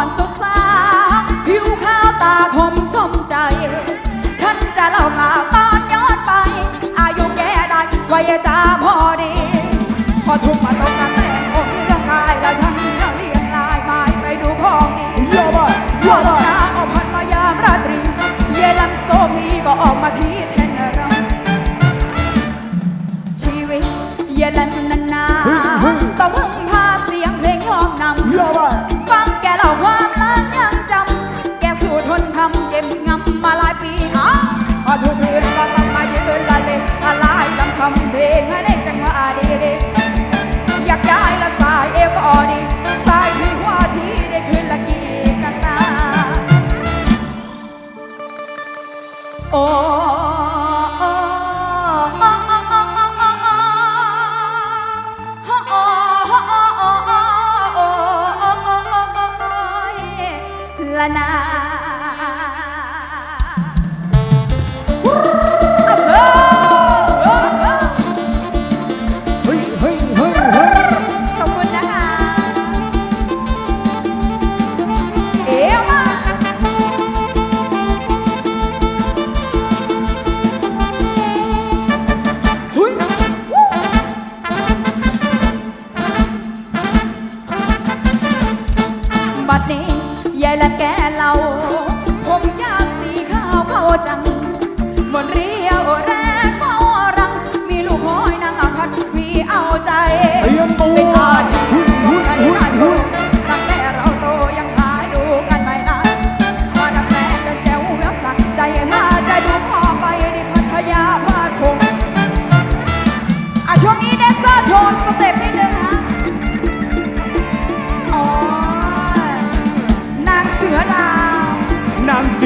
อนสาวสาผิวขาวตาคมสมใจ ฉันจะเล่าข่าวตอนย้อนไป อายุแก่ได้วัยจาพอดี พอทุกมาตรงกันแต่งผมเรื่องกายแล้วฉันจะเลี้ยงลายไม้ไปดูพ่อดีเยอะมากเยอะมากก็พันมายามราตรี เยลัมโซมีก็ออกมาที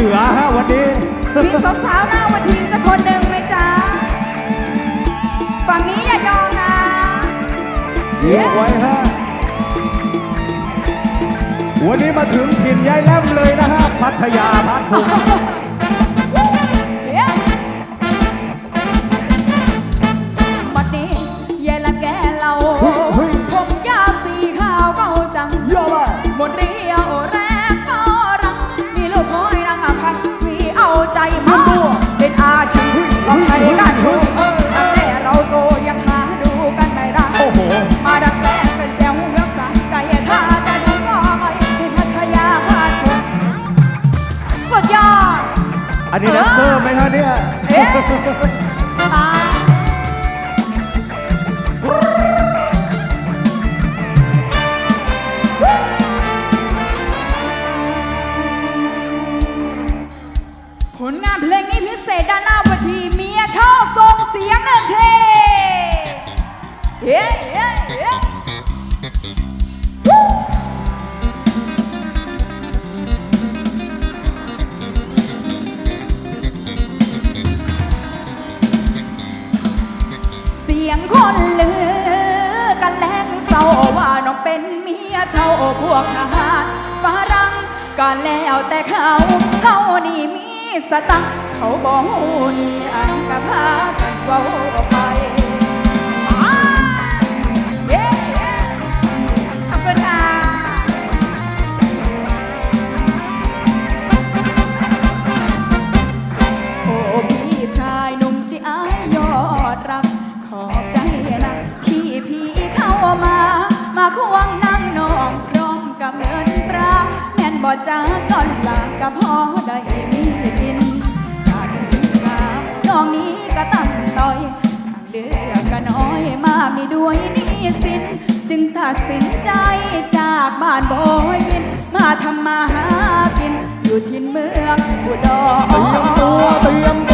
นางเจือฮะวันนี้ มีสาวๆหน้าวันทีสักคนหนึ่งไหมจ๊ะ ฝั่งนี้อย่ายอมนะ เรียกไว้ฮะ วันนี้มาถึงถิ่นยายแลมเลยนะฮะ พัทยาพัทพุง ชีพเราใช้การชูตั้งแต่เราโตยังหาดูกันไม่ได้โอ้โห มาดักแรกเป็นแจวรักษาใจถ้าจะดูก็ไปที่พัทยาพาดสุดยอด อันนี้แดนเซอร์ไหมฮะเนี่ย ยเช่าพวกทหารฝรั่งก็แล้วแต่เขาเขานี่มีสตังค์เขาบอกนี่อันกะพากันเว่าไปอ่าเย้ขอบคุณค่ะโอ้พี่ชายหนุ่มที่อายอดรัก ขอบใจนะที่พี่เข้ามา มาควง จากก่อนลาก็พอได้มีกินการศึกษาน้องนี้ก็ตั้งต่อยทางเลือกก็น้อยมากนี่ด้วยนี่สิน จึงตัดสินใจจากบ้านบอยบิน มาทำมาหากิน อยู่ที่เมืองอุดรเตรียมตัวเตรียมตัว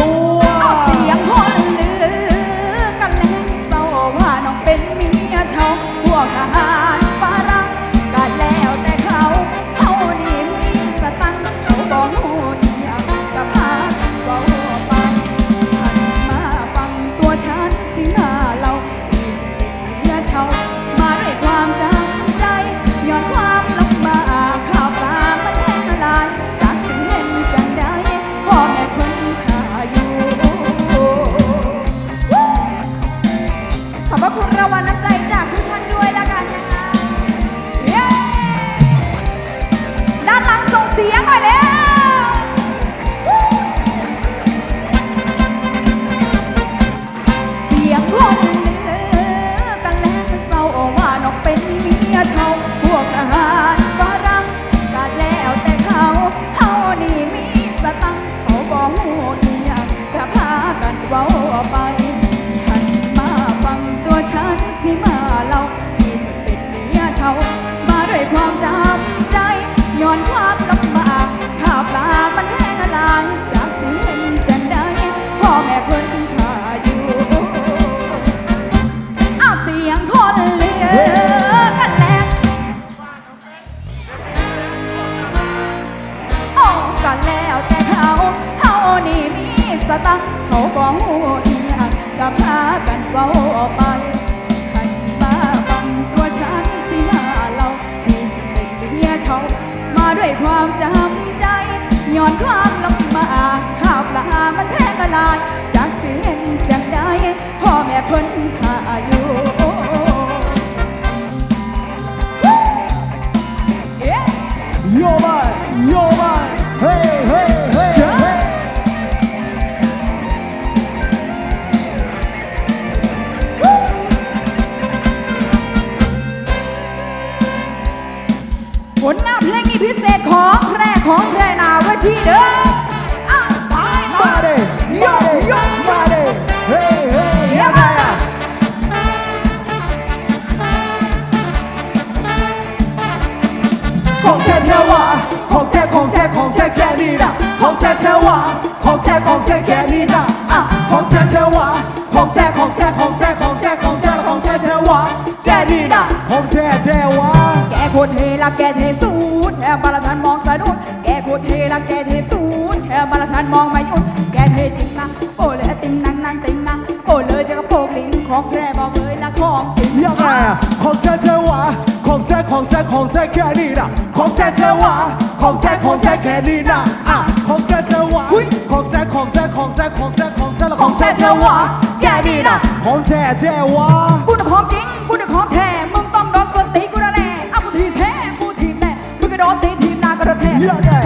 แค่นี้นะของแท้แท้วะแกโคตรเทละแกเทสูดแถมบาลชันมองสะดุดแกโคตรเทละแกเทสูดแถมบาลชันมองไม่หยุดแกเทจริงนะโอ้เลยติงนังนังติงนังโอ้เลยจะกระโปงลิ้นของแพร่บอกเลยละของจริงยังไงอะของแท้แท้วะของแท้ของแท้ของแท้แค่นี้นะของแท้แท้วะของแท้ของแท้แค่นี้นะอะของแท้แท้วะของแท้ของแท้ของแท้ของแท้ของแท้และของแท้แท้วะแค่นี้นะของแท้แท้วะกูน่ะของจริง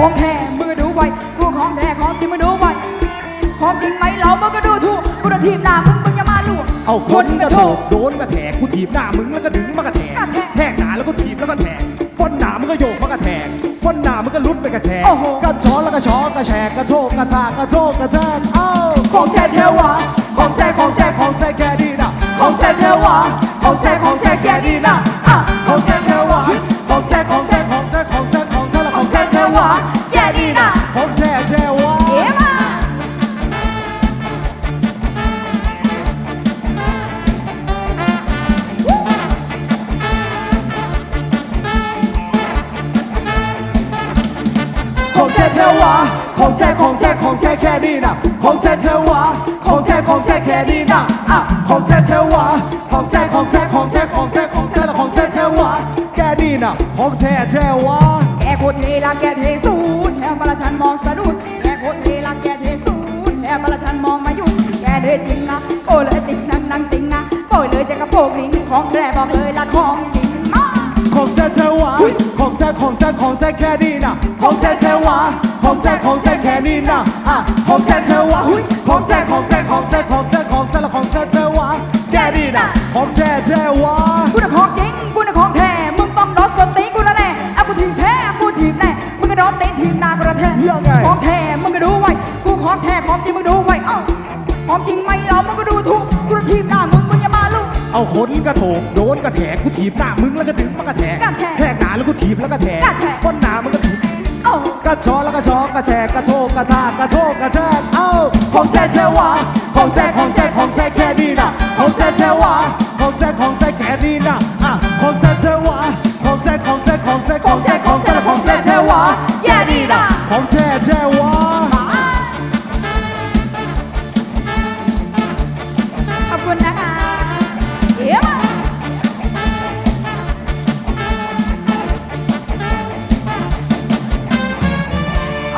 ของแท้มึงก็ดูไว้กูของแท้ของจริงมึงดูไว้ของจริงไหมเรามึงก็ดูถูกกูจะทีบหน้ามึงมึงอย่ามาลู่เอาคนกระโถกโดนกระแทกกูถีบหน้ามึงแล้วก็ดึงมากระแทกกระแทกแทกหนาแล้วก็ถีบแล้วก็แทกฟอนหนามึงก็โยกมากระแทกฟอนหนามึงก็ลุดไปกระแทกโอ้โหกระช้อนแล้วก็ช้อนกระแฉกกระโถกกระชากกระโถกกระแทกเอ้าของแท้แท้วะของแท้ของแท้ของแท้แค่นี้นะของแท้แท้วะของแท้ของแท้แค่นี้นะอะของแท้ ของแท้แค่นี้นะของแท้แท้วะของแท้ของแท้แค่นี้นะอะของแท้แท้วะของแท้ของแท้ของแท้ของแท้ของแท้ละของแท้แท้วะแค่นี้นะของแท้แท้วะแกโคตรเทละแกเทสูดแถมบาลชันมองสะดุดแกโคตรเทละแกเทสูดแถมบาลชันมองม่หยุดแกเทจริงนะโอ้เลยติงนังนังติงนะโอ้เลยจะกระโปงลิ้นของแท้บอกเลยละของจริง มากของแท้แท้วะของแท้ของแท้ของแท้แค่นี้นะของแท้แท้วะของแท้ของแท้แค่นี้นะอะของแท้แท้วะของแท้ของแท้ของแท้ของแท้ของแท้และของแท้แท้วะแค่นี้นะของแท้แท้วะกูน่ะของจริงกูน่ะของแท้มึงต้องโดนสนตีกูแน่แน่เอากูทีบแท้กูทีบแน่มึงก็โดนตีทีบหน้ากูแท้ยังไงของแท้มึงก็ดูไว้กูของแท้ของจริงมึงดูไว้เอ้าของจริงไหมเรามึงก็ดูถูกกูจะทีบหน้ามึง เอาขนกระโถกโดนกระแทกกูถีบหน้ามึงแล้วก็ดึงมากระแทกกระแทกแทกหนาแล้วกูถีบแล้วก็แทกกระแทกฟอนหนามันก็ถีบเอ้ากระชอแล้วก็ชอกกระแชกกระโทกกระทากกระโทกกระแทกเอ้าของแท้แท้วะของแท้ของแท้ของแท้แค่นี้นะของแท้แท้วะของแท้ของแท้แค่นี้นะ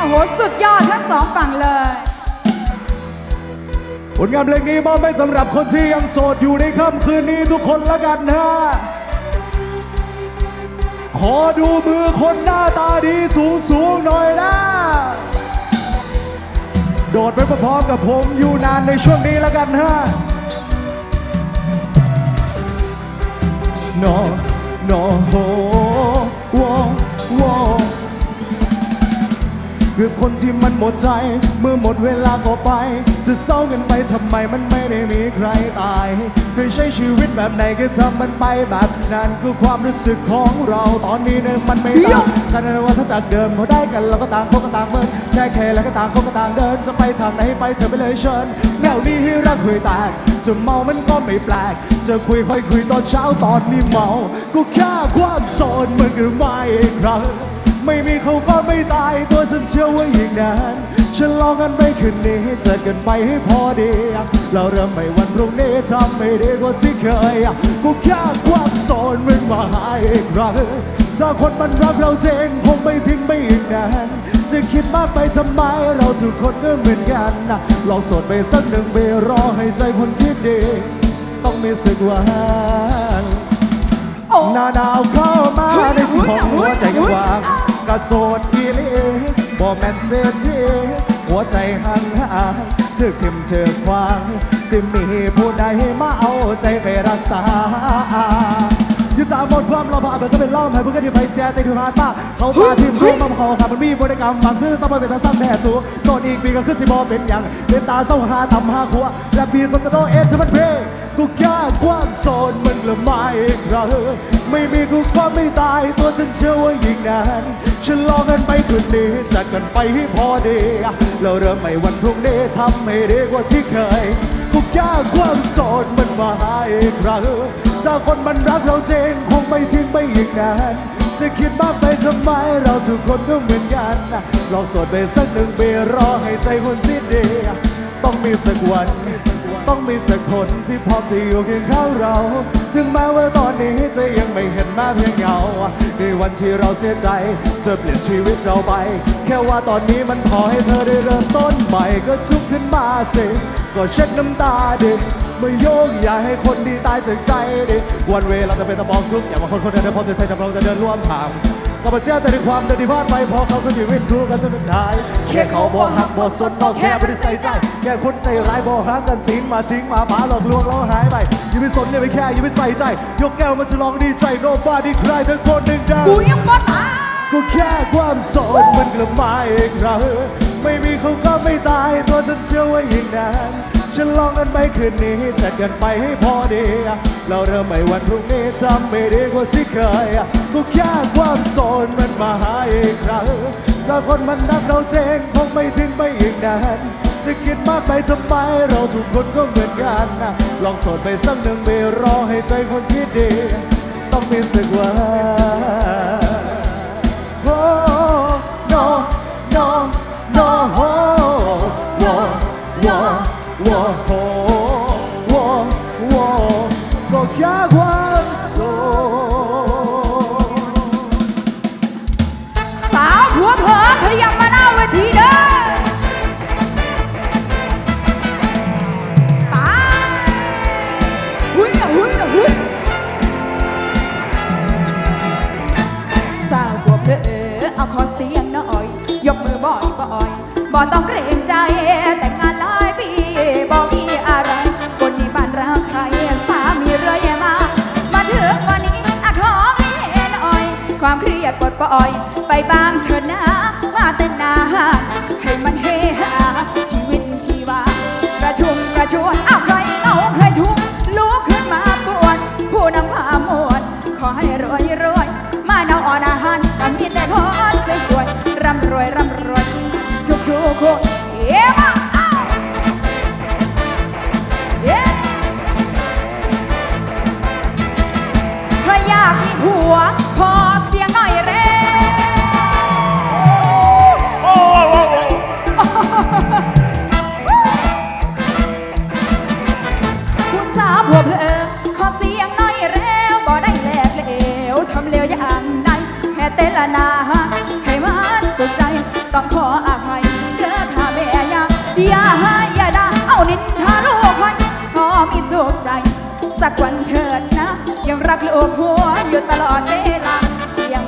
โห สุดยอดทั้งสองฝั่งเลย ผลงานเพลงนี้มอบให้สำหรับคนที่ยังโสดอยู่ในค่ำคืนนี้ทุกคนละกันนะขอดูมือคนหน้าตาดีสูงสูงหน่อยนะ โดดไปพร้อมๆกับผมอยู่นานในช่วงนี้แล้วกันฮะ no no ho wo wo คือคนที่มันหมดใจ เมื่อหมดเวลาก็ไป จะเศร้ากันไปทำไมมันไม่ได้มีใครตายเคยใช้ชีวิตแบบไหนก็ทำมันไปแบบนั้นคือความรู้สึกของเราตอนนี้เนี่ยมันไม่ต่างกันนะว่าถ้าจากเดิมพอได้กันเราก็ต่างคนก็ต่างเมินแค่แค่แล้วก็ต่างคนก็ต่างเดิน จะไปทางไหนไปเธอไปเลยเชิญแนวนี้ให้รักคุยแตกจะเมามันก็ไม่แปลก จะคุยค่อยคุยตอนเช้าตอนนี้เมา ก็แค่ความโสดมันก็ไม่อีกครั้ง ไม่มีเขาก็ไม่ตายตัวฉันเชื่อว่าอีกนานฉันลองกันไปคืนนี้เจอกันไปให้พอดี เราเริ่มใหม่วันพรุ่งนี้ทำไม่ดีกว่าที่เคยกูแค่ความโสดมันมาหาอีกครั้งถ้าคนมันรักเราจริงคงไม่ทิ้งไปอีกนานจะคิดมากไปทำไมเราทุกคนก็เหมือนกันนะลองโสดไปสักหนึ่งไปรอให้ใจคนที่ดี ต้องมีสักวันโอ้หน้าหนาวเข้ามาในสิของหัวใจกว้าง กระโสดอีหลีบ่แม่นเสียทีหัวใจหันหางเถือกทิมเถือควางสิมีผู้ใดมาเอาใจไปรักษาอยู่ตามหมดความระบาดมันก็เป็นล่อมให้พวกกันที่ไปเสียใจที่ผ่านมาเขามาทีมโชว์มาพอค่ะมันมีบริกรรมฟังคือสมัยเป็นตาซ้ำแม่สูโจนอีกปีก็ขึ้นสิบอเป็นอย่างเป็นตาเศร้าหาทำหาขัวและปีสตโตเอทมันเพลกูแค่ความโสดมันละไม่อีกครั้ง ไม่มีกูความไม่ตายตัวฉันเชื่อว่ายิ่งนานฉันรอกันไปคืนนี้จัดกันไปให้พอดีเราเริ่มใหม่วันพรุ่งนี้ทำให้ดีกว่าที่เคยกูแค่ความโสดมันมาหาอีกครั้งถ้าคนมันรักเราจริงคงไม่ทิ้งไปอีกนานจะคิดมากไปทำไมเราทุกคนก็เหมือนกัน ลองโสดไปสักหนึ่งปีรอให้ใจคนที่ดี ต้องมีสักวัน ต้องมีสักคนที่พร้อมจะอยู่เคียงข้างเรา ถึงแม้ว่าตอนนี้จะยังไม่เห็นแม้เพียงเงา ในวันที่เราเสียใจจะเปลี่ยนชีวิตเราไป แค่ว่าตอนนี้มันพอให้เธอได้เริ่มต้นใหม่ก็ชุบขึ้นมาสิ ก็เช็ดน้ำตาดิไม่โยกอย่าให้คนดีตายจากใจดิวันเวลาจะเป็นตะมองทุกอย่างว่าคนคนเดียวพอมจะใช้จำลองจะเดินร่วมทาง ก็มาเชื่อแต่ในความเดินที่พลาดไปเพอเขาก็ชีวิตรู้กันจนสุดท้ายแค่เขาบอกหักบอกสนเราแค่ไม่ได้ใส่ใจแค่คนใจร้ายบอกรักกันทิ้งมาทิ้งมาพาหลอกลวงเราหายไปอยังไม่สนอยังไม่แค่อยังไม่ใส่ใจ ยกแก้วมันจะลองดีใจโนบาดีใครทั้งคนหนึ่งดังกูยังบ่ตายก็แค่ความโสดมันกลับมาอีกครั้งไม่มีเขาก็ไม่ตายตัวฉันเชื่อว่ายิ่งนาน ฉันลองกันไปคืนนี้จัดกันไปให้พอดี เราเริ่มใหม่วันพรุ่งนี้ทำไม่ดีกว่าที่เคยก็แค่ความโสดมันมาหาอีกครั้งถ้าคนมันรักเราเจงคงไม่ทิ้งไปอีกนานจะคิดมากไปทำไมเราทุกคนก็เหมือนกันนะลองโสดไปสักหนึ่งไปรอให้ใจคนที่ดี ต้องมีสักวัน บ่ต้องเกรงใจ แต่งงานหลายปีบ่มีอะไรคนนี้บ้านเราใช้สามีเรื่อยมา มาถึงวันนี้อะขอมีหน่อย ความเครียดปลดปล่อย ไปบ้างเถิดนะมาเต้นนาให้มันเฮฮาชีวิตชีวากระชุ่มกระชวยอ้าวใครเหงาใครทุกข์ลุกขึ้นมาปวดผู้นำความมวลขอให้รวยรวยมาเนาอ่อนอาหารก็มีแต่คนสวยๆร่ำรวยร่ำรวย ทุกทุกๆคนเย้มาอ้าวเย้ใครอยากมีผัว ขอเสียงหน่อยเร็วผู้สาวผัวเพลอขอเสียงหน่อยเร็วบ่ได้แลกเหลวทำเลวอย่างใดแค่เต้นละนาให้มันสุขใจต้องขออภั อย่าให้อย่าด่าเอานินทาลูกให้พอมีสุขใจ สักวันเถิดนะ ยังรักลูกหัวอยู่ตลอดเวลายัง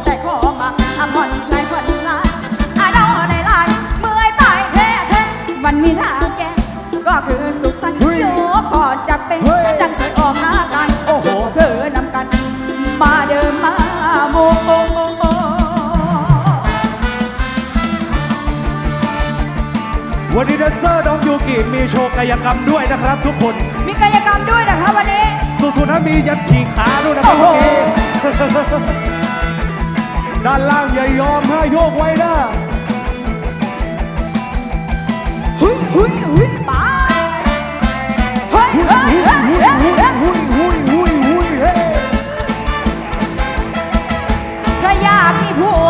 อะผ่อนคลายผ่อนคลายอะเดาในลายเมื่อยตายแท้แท้มันมีทางแก้ก็คือสุขสันต์ นนี้แดนเซอร์น้องยูกิมีโชว์กายกรรมด้วยนะครับ ทุกคน มีกายกรรมด้วยนะคะวันนี้ สุดๆนะมียันฉีกขาด้วยนะครับโอ้เมื่อโหกี้ด้านล่างอย่ายอมฮะโยกไว้นะหุยหุยหุยป้าเฮ้ยหุยเฮ้ยหุยเฮ้ยหุยเฮ้ยหุยหุยหุยหุยหุยเฮ้พระอยากมีผัว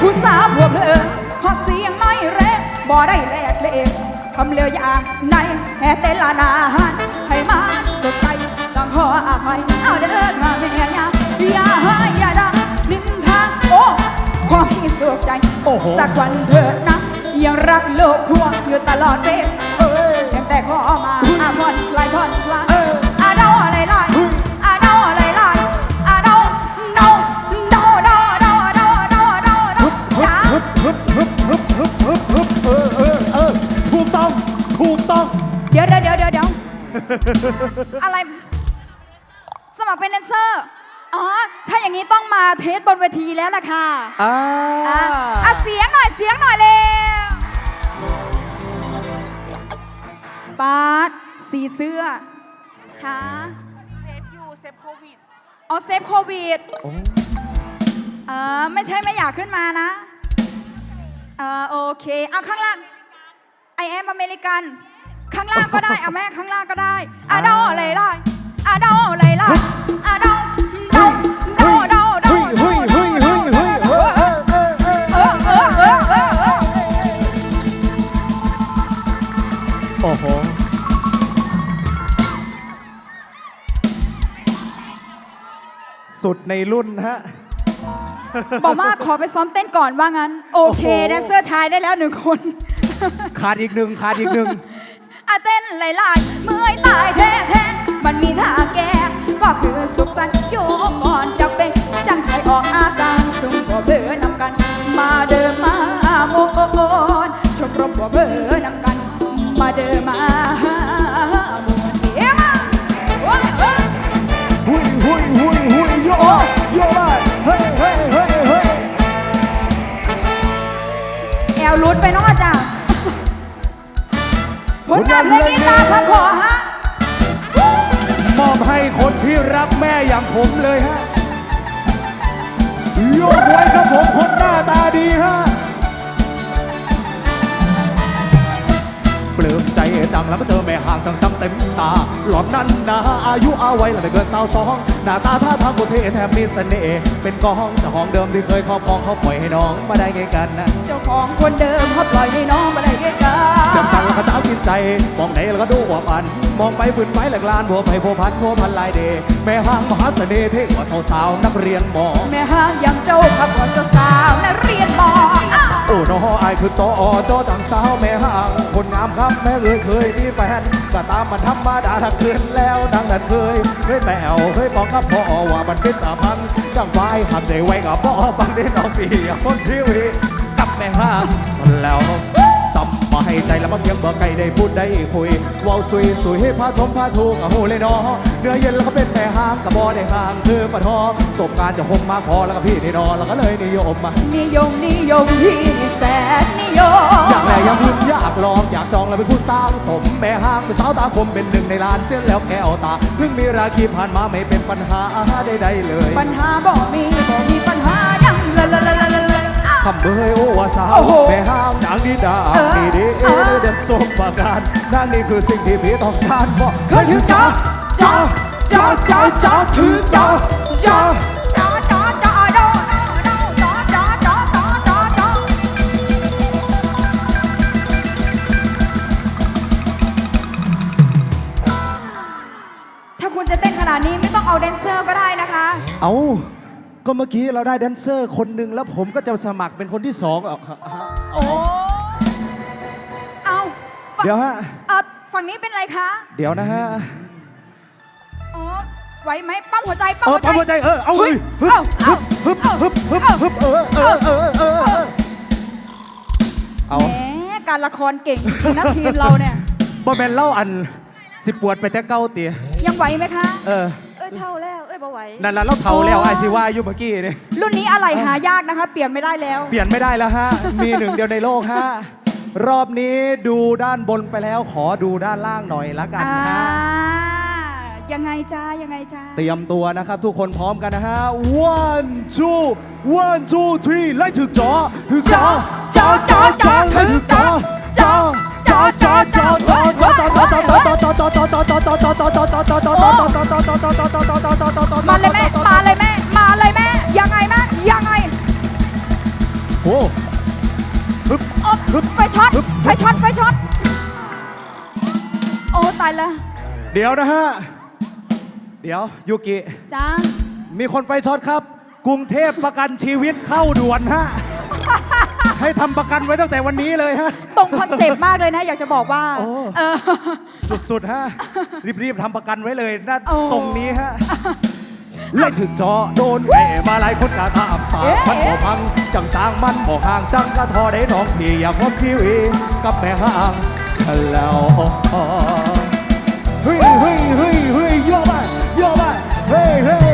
ผู้สาวผัวเพลอขอเสียงหน่อยเร่บ่ได้แลกเลงคำเลียวอย่างในแห่แต่ละนาหันให้มันสดใจต้องขออภัยเอาเด้อค่ะแม่ยาอย่าให้อย่าด่านินทาโอ้ความที่สุขใจโอ้โหสักวันเถิดนะยังรักโลกทั่วอยู่ตลอดเวลเอ้ยเพียงแต่ขอมาอาผ่อนคลายผ่อนคลาย อะไร สมัครเป็นแดนเซอร์ อ๋อ ถ้าอย่างนี้ต้องมาเทสบนเวทีแล้วล่ะค่ะอ่าอะอะเสียงหน่อยเสียงหน่อยเร็วปาดสีเสื้อค่ะเซฟอยู่เซฟโควิดเอาเซฟโควิดโอ้เออไม่ใช่ไม่อยากขึ้นมานะเออโอเคเอาข้างล่างไอแอมอเมริกัน ข้างล่างก็ได้เอาแม่ข้างล่างก็ได้อะเดาอะไรล่ะอะเดาอะไรล่ะอะเดาเดาเดาเดาเดาเฮ้ยเฮ้ยเฮ้ยเฮ้ยเฮ้ยเฮ้ยเออเออเออเออเออเออเออเออโอ้โห สุดในรุ่นฮะ บอกว่าขอไปซ้อมเต้นก่อนว่างั้น โอเคโอ้โห แดนเซอร์ชายได้แล้วหนึ่งคน ขาดอีกหนึ่งขาดอีกหนึ่งอาเต้ นหลายๆเมื่อยตายแท้ๆมันมีท่าแก้ก็คือสุขสันต์โยก่อนจะเป็นจังไคออกอาการสุ่มบ่เบื่อนำกัน มาเดิมมาโมนชมรมบ่เบื่อนำกัน มาเดิมมาโมนเอ๋มาโอ้ยเอ้ยหุยหุยหุยหุยโยกโยกเลยเฮ้ย ผลงานเพลงนี้ตาพระขอฮะมอบให้คนที่รักแม่อย่างผมเลยฮะ โยกไว้ครับผมคนหน้าตาดีฮะ งแล้วก็เจอแม่ห่างจังจังเต็มตา หลอนนั่นนะอายุอาไว้แล้วไม่เกินสาวสองหน้าตาท่าทางกุเทแถมมีเสน่ห์เป็นกองเจ้าของเดิมที่เคยครอบครองเขาปล่อยให้น้องมาได้ไงกันนะเจ้าของคนเดิมเขาปล่อยให้น้องมาได้แค่กาจับจังแล้วก็เจ้ากินใจ มองไหนแล้วก็ดูว่ามัน มองไปฝืนไปแหลกลานบัวไผ่บัวพันบัวพันลายเดแม่ห้างมหาเสน่ห์เท่กว่าสาวๆนักเรียนหมอแม่ห้างยังเจ้าขับกว่าสาวๆและเรียนมออ้าว โอ้น้ออายคือตอจอจังสาวแม่ห่าง คนงามครับแม่เอยเคยมีแฟนก็ตามมันธรรมดาถ้าเกินแล้วดังนั้นเคยเคยแมวเคยบอกกับพ่อว่ามันเป็นตาพันจังไว้หันใจไว้กับพ่อบางทีน้องปีคนชีวิตกับแม่ห่างสนแล้ว สัมมาให้ใจแล้วมาเพียงบ่ไกลได้พูดได้คุยเว้าสุยสุยให้พาชมพาถูกกับหูเลยเนาะเนื้อเย็นแล้วก็เป็นแม่ห่างกับบ่ได้ห่างคือปะทอจบการจะคงมาขอแล้วก็พี่นี่นอนแล้วก็เลยนิยมมานิยมนิยมที่แสนนิยมอยากแลอยากพึ่งอยากลองอยากจองแล้วเป็นผู้สร้างสมแม่ห้างเป็นสาวตาคมเป็นหนึ่งในล้านเสียแล้วแก้วตาเพิ่งมีราคีผ่านมาไม่เป็นปัญหาใดๆเลย ปัญหาบ่มีบ่มีปัญหายังละละละ คำเบยโอ้ว่าสาวโอ้โหแม่ห้างนางดีดาเออดีดีเออเด็ดสมประการนั่นนี่คือสิ่งที่พี่ต้องการบอกเคยถือจ้าจ้าจ้าจ้าจ้าถือจ้าจ้าจ้าจ้า ก็เมื่อกี้เราได้แดนเซอร์คนหนึ่งแล้วผมก็จะสมัครเป็นคนที่สองอโอ้เอาเดี๋ยวฮะฝั่งนี้เป็นไรคะ เดี๋ยวนะฮะ อ๋ไหวไหมปั๊มหัวใจปั๊มเออปั๊มหัวใจ เออ เอาเฮ้ยฮึบฮ้บฮึบฮึบฮึบฮ้บเออเออเออเออเอาแหมการละครเก่งจริงนะทีมเราเนี่ย บ่แมนเล่าอัน สิปวดไปแต่เก้าเตียยังไหวไหมคะ เออ เท่าแล้ว เอ้ยบ่ไหวนั่นละเราเผาแล้วไอซีว่าอยู่เมื่อกี้นี่รุ่นนี้อะไรหายากนะคะ เปลี่ยนไม่ได้แล้ว เปลี่ยนไม่ได้แล้วฮะ มีหนึ่งเดียวในโลกฮะ รอบนี้ดูด้านบนไปแล้วขอดูด้านล่างหน่อยละกันฮะ ยังไงจ้ายังไงจ้าเตรียมตัวนะครับ ทุกคนพร้อมกันนะฮะ one two one two three ไล่ถึงจอถึงจอจอจอจอถึงจอจอจอจอจอจอ มาเลยแม่ มาเลยแม่ มาเลยแม่ ยังไงแม่ ยังไงโอ้ฮึบไฟช็อต ไฟช็อต ไฟช็อต โอ้ตายละ เดี๋ยวนะฮะ เดี๋ยวยุกิ จ้า มีคนไฟช็อตครับ กรุงเทพประกันชีวิตเข้าด่วนฮะ ให้ทำประกันไว้ตั้งแต่วันนี้เลยฮะ งคอนเซปต์มากเลยนะ อยากจะบอกว่าโอ้ เออ สุดๆฮะ รีบๆทำประกันไว้เลยนะโอ้ ทรงนี้ฮะไล่ถึงจอโดนแหม่มาหลายคนกาตามสาเอ๊ะมันบ่เอ๊ะพัง จังสร้างมันบ่ห่างจังกะทอได้น้องพี่อยากพบชีวิตกับแม่ห่างฉันแล้วเฮ้ยเฮ้ยเฮ้ยเฮ้ยย่อไปย่อไปเฮ้ยเฮ้ย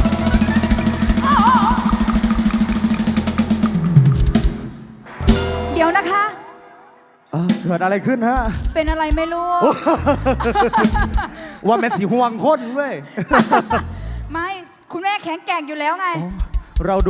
เกิดอะไรขึ้นฮะ เป็นอะไรไม่รู้ ว่าแม่สีห่วงคนเว้ย ไม่ คุณแม่แข็งแกร่งอยู่แล้วไง เราดู